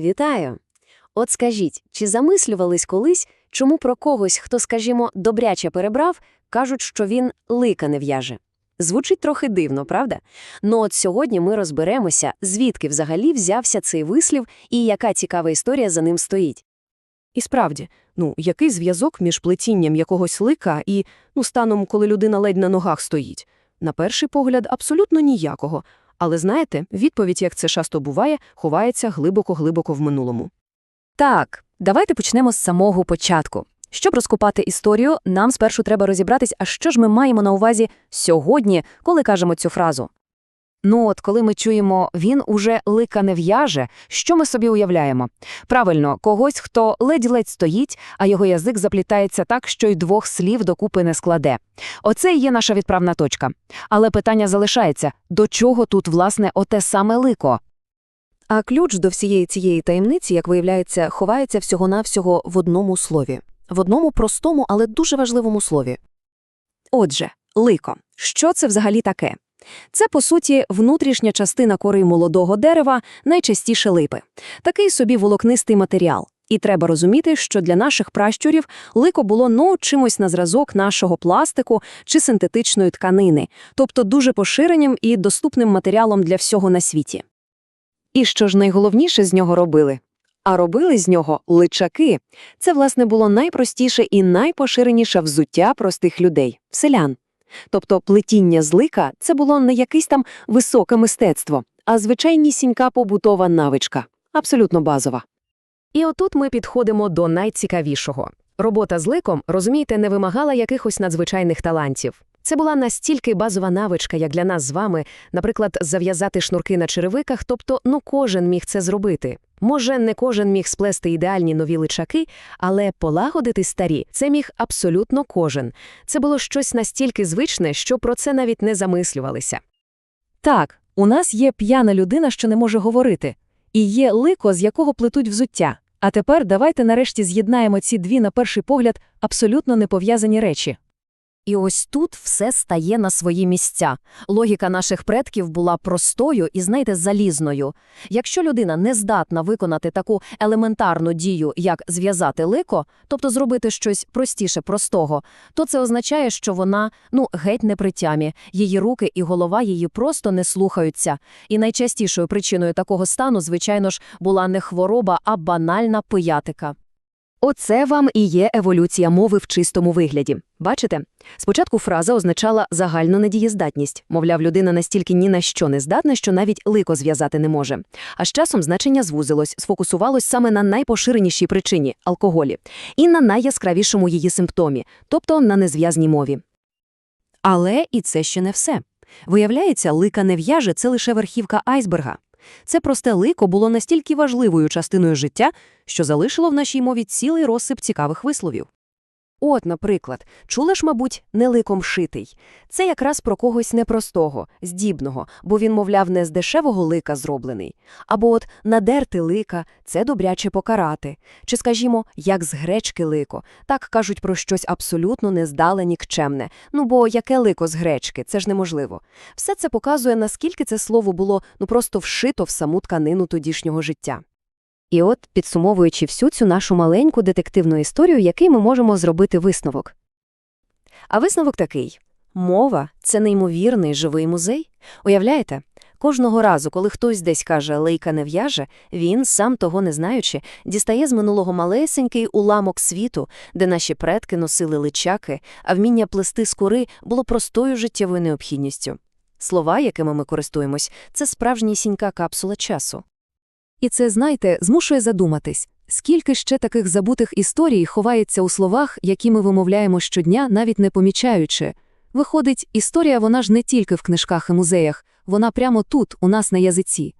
Вітаю! От скажіть, чи замислювались колись, чому про когось, хто, скажімо, добряче перебрав, кажуть, що він лика не в'яже? Звучить трохи дивно, правда? Ну от сьогодні ми розберемося, звідки взагалі взявся цей вислів і яка цікава історія за ним стоїть. І справді, ну, який зв'язок між плетінням якогось лика і ну, станом, коли людина ледь на ногах стоїть? На перший погляд, абсолютно ніякого. Але знаєте, відповідь, як це часто буває, ховається глибоко-глибоко в минулому. Так, давайте почнемо з самого початку. Щоб розкопати історію, нам спершу треба розібратись, а що ж ми маємо на увазі сьогодні, коли кажемо цю фразу. Ну от, коли ми чуємо «він уже лика не в'яже», що ми собі уявляємо? Правильно, когось, хто ледь-ледь стоїть, а його язик заплітається так, що й двох слів докупи не складе. Оце і є наша відправна точка. Але питання залишається, до чого тут, власне, оте саме лико? А ключ до всієї цієї таємниці, як виявляється, ховається всього-навсього в одному слові. В одному простому, але дуже важливому слові. Отже, лико. Що це взагалі таке? Це, по суті, внутрішня частина кори молодого дерева, найчастіше липи. Такий собі волокнистий матеріал. І треба розуміти, що для наших пращурів лико було ну чимось на зразок нашого пластику чи синтетичної тканини, тобто дуже поширеним і доступним матеріалом для всього на світі. І що ж найголовніше з нього робили? А робили з нього личаки. Це, власне, було найпростіше і найпоширеніше взуття простих людей – селян. Тобто плетіння злика – це було не якесь там високе мистецтво, а звичайнісінька побутова навичка, абсолютно базова. І отут ми підходимо до найцікавішого. Робота з ликом, розумієте, не вимагала якихось надзвичайних талантів. Це була настільки базова навичка, як для нас з вами, наприклад, зав'язати шнурки на черевиках, тобто ну кожен міг це зробити. Може, не кожен міг сплести ідеальні нові личаки, але полагодити старі це міг абсолютно кожен. Це було щось настільки звичне, що про це навіть не замислювалися. Так, у нас є п'яна людина, що не може говорити, і є лико, з якого плетуть взуття. А тепер давайте нарешті з'єднаємо ці дві, на перший погляд, абсолютно непов'язані речі. І ось тут все стає на свої місця. Логіка наших предків була простою і, знаєте, залізною. Якщо людина не здатна виконати таку елементарну дію, як зв'язати лико, тобто зробити щось простіше простого, то це означає, що вона, ну, геть не при тямі, її руки і голова її просто не слухаються. І найчастішою причиною такого стану, звичайно ж, була не хвороба, а банальна пиятика. Оце вам і є еволюція мови в чистому вигляді. Бачите? Спочатку фраза означала загальну недієздатність, мовляв, людина настільки ні на що не здатна, що навіть лико зв'язати не може. А з часом значення звузилось, сфокусувалось саме на найпоширенішій причині алкоголі, і на найяскравішому її симптомі, тобто на незв'язній мові. Але і це ще не все. Виявляється, лика не в'яже це лише верхівка айсберга. Це просте лико було настільки важливою частиною життя, що залишило в нашій мові цілий розсип цікавих висловів. От, наприклад, чули ж, мабуть, не ликом шитий. Це якраз про когось непростого, здібного, бо він, мовляв, не з дешевого лика зроблений. Або от надерти лика – це добряче покарати. Чи, скажімо, як з гречки лико. Так кажуть про щось абсолютно нездале нікчемне. Ну бо яке лико з гречки? Це ж неможливо. Все це показує, наскільки це слово було ну просто вшито в саму тканину тодішнього життя. І от, підсумовуючи всю цю нашу маленьку детективну історію, який ми можемо зробити висновок. А висновок такий. Мова – це неймовірний живий музей. Уявляєте? Кожного разу, коли хтось десь каже «лейка не в'яже», він, сам того не знаючи, дістає з минулого малесенький уламок світу, де наші предки носили личаки, а вміння плести з кори було простою життєвою необхідністю. Слова, якими ми користуємось, це справжнісінька капсула часу. І це, знаєте, змушує задуматись, скільки ще таких забутих історій ховається у словах, які ми вимовляємо щодня, навіть не помічаючи. Виходить, історія вона ж не тільки в книжках і музеях, вона прямо тут, у нас на язиці.